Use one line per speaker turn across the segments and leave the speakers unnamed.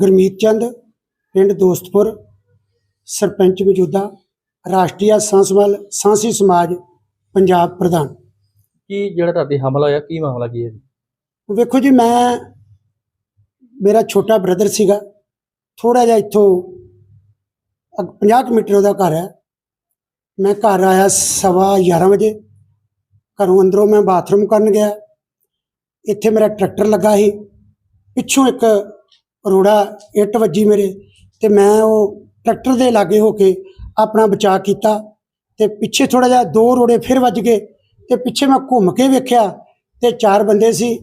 ਗੁਰਮੀਤ ਚੰਦ ਪਿੰਡ ਦੋਸਤਪੁਰ ਸਰਪੰਚ ਮੌਜੂਦਾ ਰਾਸ਼ਟਰੀ ਸਾਂਸਵਾਲ ਸਾਂਸੀ ਸਮਾਜ ਪੰਜਾਬ ਪ੍ਰਧਾਨ।
ਕੀ ਜਿਹੜਾ ਤੁਹਾਡੇ ਹਮਲਾ ਹੋਇਆ ਕੀ ਮਾਮਲਾ ਕੀ ਹੈ ਜੀ?
ਵੇਖੋ ਜੀ ਮੈਂ ਮੇਰਾ ਛੋਟਾ ਬ੍ਰਦਰ ਸੀਗਾ। ਥੋੜਾ ਜਿਹਾ ਇੱਥੋਂ ਅਗ- 50 ਕੁ ਮੀਟਰ ਉਹਦਾ ਘਰ ਹੈ। ਮੈਂ ਘਰ ਆਇਆ ਸਵਾ 11 ਵਜੇ। ਘਰੋਂ ਅੰਦਰੋਂ ਮੈਂ ਬਾਥਰੂਮ ਕਰਨ ਗਿਆ। ਇੱਥੇ ਮੇਰਾ ਟਰੈਕਟਰ ਲੱਗਾ ਸੀ। ਪਿੱਛੋਂ ਇੱਕ ਰੋੜਾ ਇੱਟ ਵੱਜੀ ਮੇਰੇ ਤੇ ਮੈਂ ਉਹ ਟਰੈਕਟਰ ਦੇ ਲਾਗੇ ਹੋ ਕੇ ਆਪਣਾ ਬਚਾਅ ਕੀਤਾ ਤੇ ਪਿੱਛੇ ਥੋੜਾ ਜਿਹਾ ਦੋ ਰੋੜੇ ਫਿਰ ਵੱਜ ਗਏ ਤੇ ਪਿੱਛੇ ਮੈਂ ਘੁੰਮ ਕੇ ਵੇਖਿਆ ਤੇ ਚਾਰ ਬੰਦੇ ਸੀ,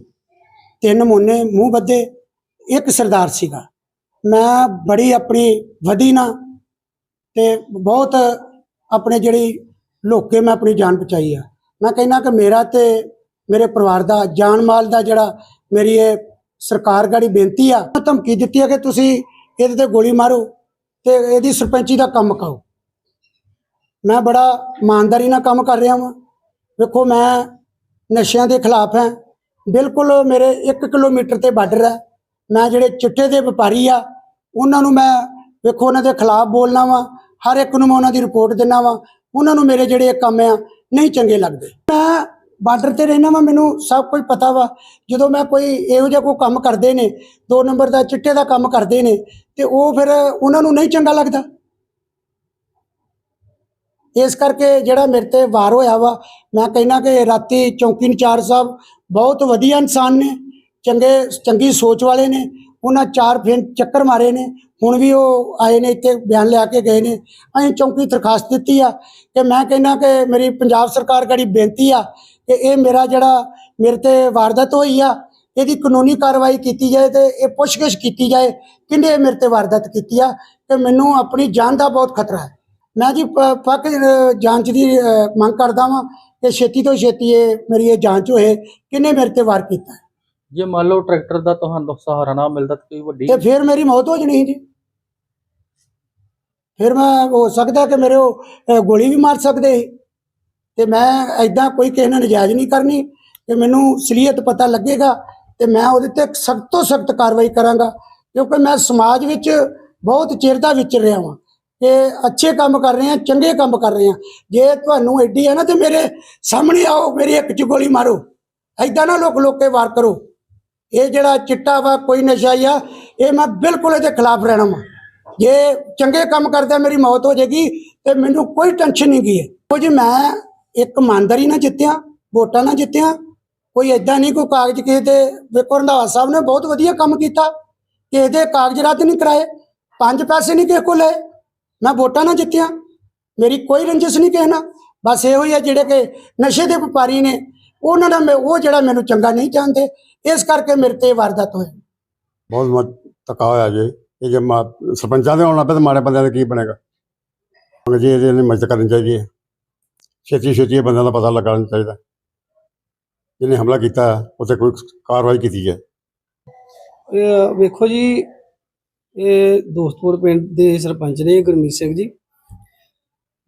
ਤਿੰਨ ਮੋਨੇ ਮੂੰਹ ਬੱਦੇ ਇੱਕ ਸਰਦਾਰ ਸੀਗਾ। ਮੈਂ ਬੜੀ ਆਪਣੀ ਵਧੀ ਨਾ ਤੇ ਬਹੁਤ ਆਪਣੇ ਜਿਹੜੀ ਲੋਕੇ ਮੈਂ ਆਪਣੀ ਜਾਨ ਬਚਾਈ ਆ। ਮੈਂ ਕਹਿੰਦਾ ਕਿ ਮੇਰਾ ਤੇ ਮੇਰੇ ਪਰਿਵਾਰ ਦਾ ਜਾਨ ਮਾਲ ਦਾ ਜਿਹੜਾ ਮੇਰੀ ਇਹ ਸਰਕਾਰ ਗਾੜੀ ਬੇਨਤੀ ਆ ਧਮਕੀ ਦਿੱਤੀ ਆ ਕਿ ਤੁਸੀਂ ਇਹਦੇ ਤੇ ਗੋਲੀ ਮਾਰੋ ਤੇ ਇਹਦੀ ਸਰਪੰਚੀ ਦਾ ਕੰਮ ਕਾਓ ਮੈਂ ਬੜਾ ਇਮਾਨਦਾਰੀ ਨਾਲ ਕੰਮ ਕਰ ਰਿਹਾ ਹਾਂ ਵੇਖੋ, ਮੈਂ ਨਸ਼ਿਆਂ ਦੇ ਖਿਲਾਫ ਹਾਂ। ਬਿਲਕੁਲ ਮੇਰੇ 1 ਕਿਲੋਮੀਟਰ ਤੇ ਬਾਰਡਰ ਹੈ। ਮੈਂ ਜਿਹੜੇ ਚਿੱਟੇ ਦੇ ਵਪਾਰੀ ਆ, ਉਹਨਾਂ ਨੂੰ ਮੈਂ ਵੇਖੋ, ਉਹਨਾਂ ਦੇ ਖਿਲਾਫ ਬੋਲਣਾ ਵਾ। ਹਰ ਇੱਕ ਨੂੰ ਮੈਂ ਉਹਨਾਂ ਦੀ ਰਿਪੋਰਟ ਦਿੰਦਾ ਵਾ। ਉਹਨਾਂ ਨੂੰ ਮੇਰੇ ਜਿਹੜੇ ਕੰਮ ਆ, ਨਹੀਂ ਚੰਗੇ ਲੱਗਦੇ। ਮੈਂ ਬਾਰਡਰ ਤੇ ਰਹਿਣਾ ਵਾ, ਮੈਨੂੰ ਸਭ ਕੁਝ ਪਤਾ ਵਾ। ਜਦੋਂ ਮੈਂ ਕੋਈ ਇਹੋ ਜਿਹਾ ਕੋਈ ਕੰਮ ਕਰਦੇ ਨੇ, ਦੋ ਨੰਬਰ ਦਾ ਚਿੱਟੇ ਦਾ ਕੰਮ ਕਰਦੇ ਨੇ, ਤੇ ਉਹ ਫਿਰ ਉਹਨਾਂ ਨੂੰ ਨਹੀਂ ਚੰਗਾ ਲੱਗਦਾ। ਇਸ ਕਰਕੇ ਜਿਹੜਾ ਮੇਰੇ ਤੇ ਵਾਰ ਹੋਇਆ ਵਾ, ਮੈਂ ਕਹਿੰਦਾ ਕਿ ਰਾਤੀ ਚੌਂਕੀ ਇੰਚਾਰਜ ਸਾਹਿਬ ਬਹੁਤ ਵਧੀਆ ਇਨਸਾਨ ਨੇ, ਚੰਗੇ, ਚੰਗੀ ਸੋਚ ਵਾਲੇ ਨੇ ਉਹਨਾਂ ਚਾਰ ਫਿਰ ਚੱਕਰ ਮਾਰੇ ਨੇ। ਹੁਣ ਵੀ ਉਹ ਆਏ ਨੇ, ਇੱਥੇ ਬਿਆਨ ਲਿਆ ਕੇ ਗਏ ਨੇ। ਅਸੀਂ ਚੌਂਕੀ ਦਰਖਾਸਤ ਦਿੱਤੀ ਆ ਕਿ ਮੈਂ ਕਹਿੰਦਾ ਕਿ ਮੇਰੀ ਪੰਜਾਬ ਸਰਕਾਰ ਗੜੀ ਬੇਨਤੀ ਆ ਕਿ ਇਹ ਮੇਰਾ ਜਿਹੜਾ ਮੇਰੇ ਤੇ ਵਾਰਦਾਤ ਹੋਈ ਆ, ਇਹਦੀ ਕਾਨੂੰਨੀ ਕਾਰਵਾਈ ਕੀਤੀ ਜਾਏ ਤੇ ਇਹ ਪੁੱਛਗਿੱਛ ਕੀਤੀ ਜਾਏ ਕਿੰਨੇ ਮੇਰੇ ਤੇ ਵਾਰਦਾਤ ਕੀਤੀ ਆ ਕਿ ਮੈਨੂੰ ਆਪਣੀ ਜਾਨ ਦਾ ਬਹੁਤ ਖਤਰਾ ਹੈ। ਮੈਂ ਜੀ ਪੱਕ ਜਾਂਚ ਦੀ ਮੰਗ ਕਰਦਾ ਵਾਂ ਕਿ ਛੇਤੀ ਤੋਂ ਛੇਤੀ ਇਹ ਮੇਰੀ ਇਹ ਜਾਂਚ ਹੋਏ ਕਿੰਨੇ ਮੇਰੇ ਤੇ ਵਾਰ ਕੀਤਾ
ਜੇ ਮੰਨ ਲਓ ਟਰੈਕਟਰ ਦਾ ਤੁਹਾਨੂੰ ਸਹਾਰਾ ਨਾ ਮਿਲਦਾ ਤਾਂ ਕੋਈ ਵੱਡੀ
ਤੇ ਫਿਰ ਮੇਰੀ ਮੌਤ ਹੋ ਜਾਣੀ ਸੀ ਜੀ। ਫਿਰ ਮੈਂ ਹੋ ਸਕਦਾ ਕਿ ਮੇਰੇ ਉਹ ਅ, ਗੋਲੀ ਵੀ ਮਾਰ ਸਕਦੇ ਸੀ। ਤੇ ਮੈਂ ਐਦਾਂ ਕੋਈ ਕਿਸੇ ਨਾਲ ਨਜਾਇਜ਼ ਨਹੀਂ ਕਰਨੀ ਕਿ ਮੈਨੂੰ ਸਲੀਅਤ ਪਤਾ ਲੱਗੇਗਾ ਤੇ ਮੈਂ ਉਹਦੇ ਤੇ ਸਖਤ ਤੋਂ ਸਖਤ ਕਾਰਵਾਈ ਕਰਾਂਗਾ। ਕਿਉਂਕਿ ਮੈਂ ਸਮਾਜ ਵਿੱਚ ਬਹੁਤ ਚਿਰ ਦਾ ਵਿਚਰ ਰਿਹਾ ਹਾਂ ਕਿ ਅੱਛੇ ਕੰਮ ਕਰ ਰਹੇ ਹਾਂ ਚੰਗੇ ਕੰਮ ਕਰ ਰਹੇ ਹਾਂ। ਜੇ ਤੁਹਾਨੂੰ ਐਡੀ ਹੈ ਨਾ ਤੇ ਮੇਰੇ ਸਾਹਮਣੇ ਆਓ ਮੇਰੀ ਇੱਕ ਚ ਗੋਲੀ ਮਾਰੋ। ਐਦਾਂ ਨਾ ਲੋਕ ਲੋਕੇ ਵਾਰ ਕਰੋ। ਇਹ ਜਿਹੜਾ ਚਿੱਟਾ ਵਾ, ਕੋਈ ਨਸ਼ਾ ਹੀ ਆ, ਇਹ ਮੈਂ ਬਿਲਕੁਲ ਇਹਦੇ ਖਿਲਾਫ ਰਹਿਣਾ ਵਾ। ਜੇ ਚੰਗੇ ਕੰਮ ਕਰਦਾ ਮੇਰੀ ਮੌਤ ਹੋ ਜਾਏਗੀ, ਤੇ ਮੈਨੂੰ ਕੋਈ ਟੈਨਸ਼ਨ ਨਹੀਂ ਗਈ ਉਹ ਜੀ ਮੈਂ ਇੱਕ ਇਮਾਨਦਾਰੀ ਨਾਲ ਜਿੱਤਿਆ, ਵੋਟਾਂ ਨਾਲ ਜਿੱਤਿਆ, ਕੋਈ ਐਦਾਂ ਨਹੀਂ, ਕੋਈ ਕਾਗਜ਼ ਕਿਸੇ ਦੇ, ਵੇਖੋ ਰੰਧਾਵਾ ਸਾਹਿਬ ਨੇ ਬਹੁਤ ਵਧੀਆ ਕੰਮ ਕੀਤਾ, ਕਿਸੇ ਦੇ ਕਾਗਜ਼ ਰੱਦ ਨਹੀਂ ਕਰਾਏ, ਪੰਜ ਪੈਸੇ ਨਹੀਂ ਕਿਸੇ ਕੋਲ ਲਏ, ਮੈਂ ਵੋਟਾਂ ਨਾਲ ਜਿੱਤਿਆ, ਮੇਰੀ ਕੋਈ ਰੰਜਿਸ਼ ਨਹੀਂ ਕਿਸੇ ਨਾਲ। ਬਸ ਇਹੋ ਹੀ ਆ ਜਿਹੜੇ ਕਿ ਨਸ਼ੇ ਦੇ ਵਪਾਰੀ ਨੇ, ਉਹਨਾਂ ਦਾ ਮੈਂ, ਉਹ ਜਿਹੜਾ ਮੈਨੂੰ ਚੰਗਾ ਨਹੀਂ ਚਾਹੁੰਦੇ ਇਸ ਕਰਕੇ ਮੇਰੇ ਤੇ ਇਹ ਵਾਰਦਾਤ ਹੋਈ।
ਬਹੁਤ ਮ ਧੱਕਾ ਹੋਇਆ ਜੇ। ਇਹ ਜੇ ਮਾ- ਸਰਪੰਚਾਂ ਦੇ ਆਉਣਾ ਤਾਂ ਮਾੜੇ ਬੰਦਿਆਂ ਦਾ ਕੀ ਬਣੇਗਾ? ਮਗਰ ਜੀ ਇਹਦੀ ਮਦਦ ਕਰਨੀ ਚਾਹੀਦੀ ਹੈ। ਛੇਤੀ ਛੇਤੀ ਇਹ ਬੰਦਿਆਂ ਦਾ ਪਤਾ ਲੱਗਣਾ ਚਾਹੀਦਾ। ਜਿਹਨੇ ਹਮਲਾ ਕੀਤਾ ਉੱਤੇ ਕੋਈ ਕਾਰਵਾਈ ਕੀਤੀ ਜਾਏ।
ਇਹ ਵੇਖੋ ਜੀ ਇਹ ਦੋਸਤਪੁਰ ਪਿੰਡ ਦੇ ਸਰਪੰਚ ਨੇ ਗੁਰਮੀਤ ਸਿੰਘ ਜੀ।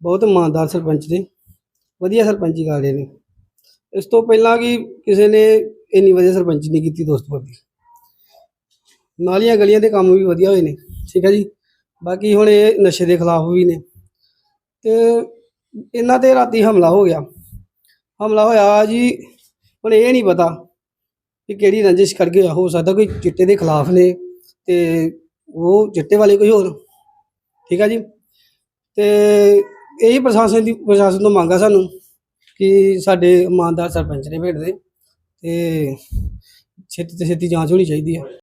ਬਹੁਤ ਇਮਾਨਦਾਰ ਸਰਪੰਚ ਨੇ। ਵਧੀਆ ਸਰਪੰਚੀ ਕਰਦੇ ਨੇ ਇਸ ਤੋਂ ਪਹਿਲਾਂ ਕਿ ਕਿਸੇ ਨੇ ਇੰਨੀ ਵਧੀਆ ਸਰਪੰਚ ਨਹੀਂ ਕੀਤੀ ਦੋਸਤਪੁਰ ਦੀ ਨਾਲੀਆਂ ਗਲੀਆਂ ਦੇ ਕੰਮ ਵੀ ਵਧੀਆ ਹੋਏ ਨੇ, ਠੀਕ ਹੈ ਜੀ। ਬਾਕੀ ਹੁਣ ਇਹ ਨਸ਼ੇ ਦੇ ਖਿਲਾਫ ਵੀ ਨੇ। ਤੇ ਇਹਨਾਂ ਤੇ ਰਾਤੀ ਹਮਲਾ ਹੋ ਗਿਆ। ਹਮਲਾ ਹੋਇਆ ਜੀ, ਹੁਣ ਇਹ ਨਹੀਂ ਪਤਾ ਕਿ ਕਿਹੜੀ ਰੰਜਿਸ਼ ਕਰ ਗਿਆ ਹੋ ਸਕਦਾ, ਕੋਈ ਚਿੱਟੇ ਦੇ ਖਿਲਾਫ ਨੇ ਤੇ ਉਹ ਚਿੱਟੇ ਵਾਲੇ ਕੋਈ ਹੋਰ, ਠੀਕ ਹੈ ਜੀ। ਤੇ ਇਹੀ ਪ੍ਰਸ਼ਾਸਨ ਦੀ ਪ੍ਰਸ਼ਾਸਨ ਤੋਂ ਮੰਗਾ ਸਾਨੂੰ ਕਿ ਸਾਡੇ ਇਮਾਨਦਾਰ ਸਰਪੰਚ ਨੇ ਭੇਟਦੇ ਤੇ ਛੇਤੀ ਤੋਂ ਛੇਤੀ ਜਾਂਚ ਹੋਣੀ ਚਾਹੀਦੀ ਹੈ।